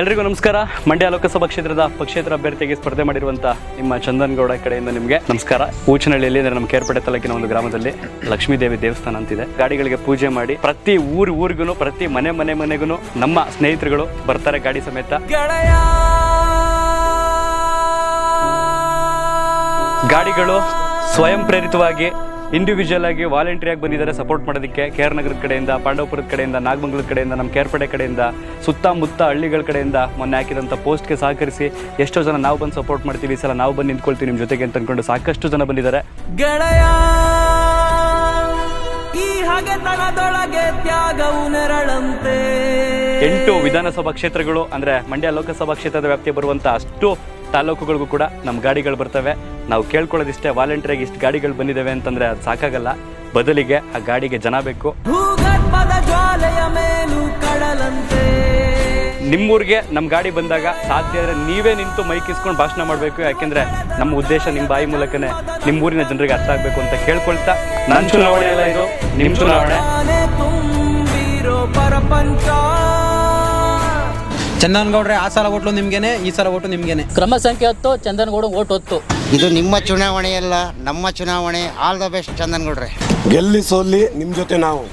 ಎಲ್ರಿಗೂ ನಮಸ್ಕಾರ. ಮಂಡ್ಯ ಲೋಕಸಭಾ ಕ್ಷೇತ್ರದ ಪಕ್ಷೇತರ ಅಭ್ಯರ್ಥಿಗೆ ಸ್ಪರ್ಧೆ ಮಾಡಿರುವಂಥ ನಿಮ್ಮ ಚಂದನ್ ಗೌಡ ಕಡೆಯಿಂದ ನಿಮಗೆ ನಮಸ್ಕಾರ. ಊಚನಹಳ್ಳಿಯಲ್ಲಿ ಅಂದ್ರೆ ನಮ್ಮ ಕೇರ್ಪೇಟೆ ತಾಲೂಕಿನ ಒಂದು ಗ್ರಾಮದಲ್ಲಿ ಲಕ್ಷ್ಮೀ ದೇವಿ ದೇವಸ್ಥಾನ ಅಂತಿದೆ ಗಾಡಿಗಳಿಗೆ ಪೂಜೆ ಮಾಡಿ ಪ್ರತಿ ಊರ್ ಊರಿಗೂ, ಪ್ರತಿ ಮನೆ ಮನೆ ಮನೆಗೂ ನಮ್ಮ ಸ್ನೇಹಿತರುಗಳು ಬರ್ತಾರೆ ಗಾಡಿ ಸಮೇತ. ಗಾಡಿಗಳು ಸ್ವಯಂ ಪ್ರೇರಿತವಾಗಿ ಇಂಡಿವಿಜುವಲ್ ಆಗಿ ವಾಲಂಟಿಯರ್ ಆಗಿ ಬಂದಿದ್ದಾರೆ. ಸಪೋರ್ಟ್ ಮಾಡೋದಕ್ಕೆ ಕೆ ಆರ್ ನಗರದ ಕಡೆಯಿಂದ ಪಾಂಡವಪುರದ ಕಡೆಯಿಂದ ನಾಗಮಂಗಲದ ಕಡೆಯಿಂದ ನಮ್ಮ ಕೇರ್ಪಡೆ ಕಡೆಯಿಂದ ಸುತ್ತಮುತ್ತ ಹಳ್ಳಿಗಳ ಕಡೆಯಿಂದ ಮೊನ್ನೆ ಹಾಕಿದಂಥ ಪೋಸ್ಟ್ಗೆ ಸಹಕರಿಸಿ ಎಷ್ಟೋ ಜನ ನಾವು ಬಂದು ಸಪೋರ್ಟ್ ಮಾಡ್ತೀವಿ. ಈ ಸಲ ನಾವು ಬಂದು ನಿಂತ್ಕೊಳ್ತೀವಿ ನಿಮ್ಮ ಜೊತೆಗೆ ಅಂತ ಅಂದ್ಕೊಂಡು ಸಾಕಷ್ಟು ಜನ ಬಂದಿದ್ದಾರೆ. ಗೆಳೆಯ ಈ ಹಾಗೆ ತನದೊಳಗೆ ತ್ಯಾಗವು ನೆರಳಂತೆ. ಎಂಟು ವಿಧಾನಸಭಾ ಕ್ಷೇತ್ರಗಳು ಅಂದ್ರೆ ಮಂಡ್ಯ ಲೋಕಸಭಾ ಕ್ಷೇತ್ರದ ವ್ಯಾಪ್ತಿಗೆ ಬರುವಂತ ಅಷ್ಟು ತಾಲೂಕುಗಳಿಗೂ ಕೂಡ ನಮ್ಮ ಗಾಡಿಗಳು ಬರ್ತವೆ. ನಾವು ಕೇಳ್ಕೊಳ್ಳೋದಿಷ್ಟೇ ವಾಲಂಟಿಯರ್ಗೆ ಇಷ್ಟು ಗಾಡಿಗಳು ಬಂದಿದ್ದಾವೆ ಅಂತಂದ್ರೆ ಅದು ಸಾಕಾಗಲ್ಲ. ಬದಲಿಗೆ ಆ ಗಾಡಿಗೆ ಜನ ಬೇಕು. ನಿಮ್ಮೂರಿಗೆ ನಮ್ಮ ಗಾಡಿ ಬಂದಾಗ ಸಾಧ್ಯ ಆದರೆ ನೀವೇ ನಿಂತು ಮೈಕ್ ಇಸ್ಕೊಂಡು ಭಾಷಣ ಮಾಡಬೇಕು. ಯಾಕೆಂದ್ರೆ ನಮ್ಮ ಉದ್ದೇಶ ನಿಮ್ಮ ಬಾಯಿ ಮೂಲಕನೇ ನಿಮ್ಮೂರಿನ ಜನರಿಗೆ ಅರ್ಥ ಆಗಬೇಕು ಅಂತ ಕೇಳ್ಕೊಳ್ತಾ ನನ್ನ ಚುನಾವಣೆ ಎಲ್ಲ ಇದು ನಿಮ್ಮ ಚುನಾವಣೆ. ಪರಪಂಚ. ಚಂದನಗೌಡ್ರೆ ಆ ಸಲ ಓಟ್ಲು ನಿಮ್ಗೇನೆ ಈ ಸಲ ಓಟು ನಿಮ್ಗೇನೆ? ಕ್ರಮ ಸಂಖ್ಯೆ ಹತ್ತು ಚಂದನಗೌಡ ಓಟ್ ಹೊತ್ತು. ಇದು ನಿಮ್ಮ ಚುನಾವಣೆಯಲ್ಲ ನಮ್ಮ ಚುನಾವಣೆ ಆಲ್ ದ ಬೆಸ್ಟ್ ಚಂದನ್ಗೌಡ್ರೆ. ಗೆಲ್ಲಿ ಸೋಲ್ಲಿ ನಿಮ್ಮ ಜೊತೆ ನಾವು.